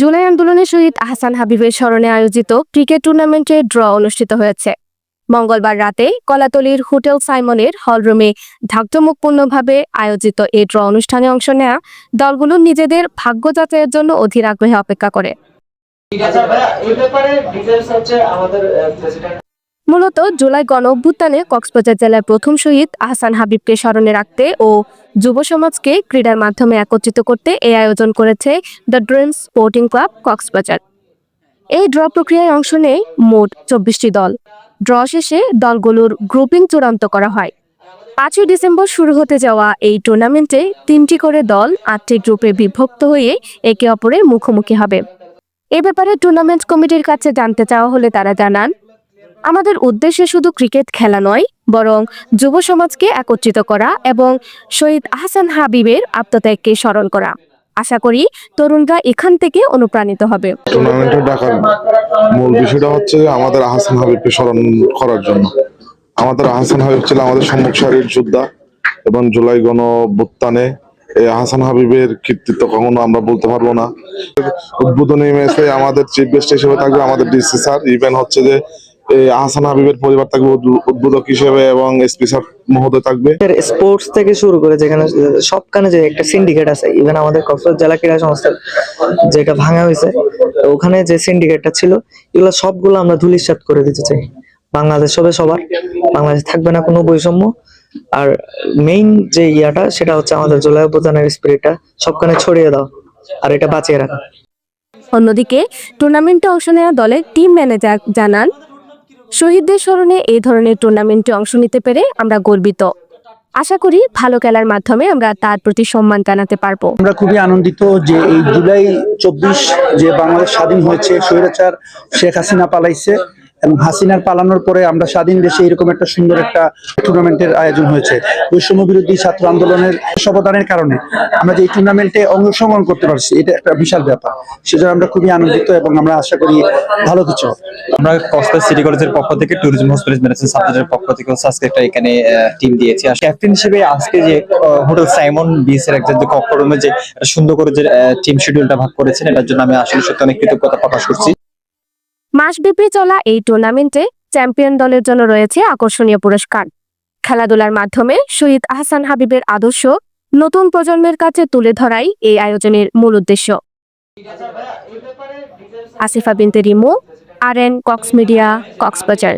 জুলাই আন্দোলনের শহীদ আহসান হাবিবের স্মরণে আয়োজিত ক্রিকেট টুর্নামেন্টের ড্র অনুষ্ঠিত হয়েছে। মঙ্গলবার রাতে কলাতলির হোটেল সাইমনের হলরুমে ঢাকঢমকপূর্ণভাবে আয়োজিত এই ড্র অনুষ্ঠানে অংশ নেয়া দলগুলো নিজেদের ভাগ্য যাচাইয়ের জন্য অধীর আগ্রহে অপেক্ষা করে। আমাদের প্রেসিডেন্ট মূলত জুলাই গণ অভ্যুত্থানে কক্সবাজার জেলার প্রথম শহীদ আহসান হাবিবকে স্মরণে রাখতে ও যুব সমাজকে ক্রীড়ার মাধ্যমে একত্রিত করতে এই আয়োজন করেছে the dreams sporting club Cox's Bazar. এই ড্র প্রক্রিয়ায় অংশ নেয় মোট চব্বিশটি দল। ড্র শেষে দলগুলোর গ্রুপিং চূড়ান্ত করা হয়। পাঁচই ডিসেম্বর শুরু হতে যাওয়া এই টুর্নামেন্টে তিনটি করে দল আটটি গ্রুপে বিভক্ত হয়ে একে অপরের মুখোমুখি হবে। এ ব্যাপারে টুর্নামেন্ট কমিটির কাছে জানতে চাওয়া হলে তারা জানান আমাদের উদ্দেশ্যে শুধু ক্রিকেট খেলা নয়, বরং যুব সমাজকে একত্রিত করা এবং শহীদ আহসান হাবিবের আত্মত্যাগকে স্মরণ করা। আশা করি তরুণরা এখান থেকে অনুপ্রাণিত হবে। ডাকার মূল বিষয়টা হচ্ছে আমাদের আহসান হাবিবকে স্মরণ করার জন্য। আমাদের আহসান হাবিব ছিল আমাদের সম্মুখ সারির যোদ্ধা এবং জুলাই গণ অভ্যুত্থানে এই আহসান হাবিবের কৃতিত্ব কখনো আমরা বলতে পারব না। উদ্বোধনী ম্যাচে আমাদের চিফ গেস্ট হিসেবে থাকবে আমাদের ডিসি স্যার ইভেন হচ্ছে যে আহসান হাবিবের পরিবার থাকবে উদ্বোধক হিসেবে এবং এসপি স্যার মহোদয় থাকবে। স্পোর্টস থেকে শুরু করে যেখানে সবখানে যে একটা সিন্ডিকেট আছে ইভেন আমাদের কক্সবাজার জেলা ক্রীড়া সংস্থার যেটা ভাঙা হয়েছে ওখানে যে সিন্ডিকেটটা ছিল এগুলো সবগুলো আমরা ধুলিসাৎ করে দিতে চাই। বাংলাদেশ হবে সবার বাংলাদেশ থাকবে না কোনো বৈষম্য। আর মেইন যে ইয়াটা সেটা হচ্ছে আমাদের জুলাই অভ্যুত্থানের স্পিরিটটা সবখানে ছড়িয়ে দাও আর এটা বাঁচিয়ে রাখা। অন্যদিকে টুর্নামেন্টে অংশ নেওয়া দলের টিম ম্যানেজার জানান শহীদদের স্মরণে এই ধরনের টুর্নামেন্টে অংশ নিতে পেরে আমরা গর্বিত। আশা করি ভালো খেলার মাধ্যমে আমরা তার প্রতি সম্মান জানাতে পারব। আমরা খুবই আনন্দিত যে এই জুলাই চব্বিশ যে বাংলাদেশ স্বাধীন হয়েছে, স্বৈরাচার শেখ হাসিনা পালাইছে এবং হাসিনার পালানোর পরে আমরা স্বাধীন দেশে এরকম একটা সুন্দর একটা টুর্নামেন্টের আয়োজন হয়েছে। বৈষম্য বিরোধী ছাত্র আন্দোলনের অবদানের কারণে আমরা যে এই টুর্নামেন্টে অংশগ্রহণ করতে পারছি, এটা একটা বিশাল ব্যাপার। সেজন্য আমরা খুবই আনন্দিত এবং আমরা আশা করি ভালো কিছু। আমরা কক্সবাজার সিটি কলেজের পক্ষ থেকে ট্যুরিজম হসপিটালিটি ম্যানেজমেন্ট সাবজেক্টের পক্ষ থেকে আজকে একটা এখানে টিম দিয়েছি। আর ক্যাপ্টেন হিসেবে আজকে যে হোটেল সাইমন বিএস এর যে কক্ষ রুমে যে সুন্দর করে যে টিম শিডিউলটা ভাগ করেছেন, এটার জন্য আমি আসলে সত্যি অনেক কৃতজ্ঞতা প্রকাশ করছি। মাসব্যাপী চলা এই টুর্নামেন্টে চ্যাম্পিয়ন দলের জন্য রয়েছে আকর্ষণীয় পুরস্কার। খেলাধুলার মাধ্যমে শহীদ আহসান হাবিবের আদর্শ নতুন প্রজন্মের কাছে তুলে ধরাই এই আয়োজনের মূল উদ্দেশ্য। Asifa Binte Rimu R N Cox media, Cox's Bazar.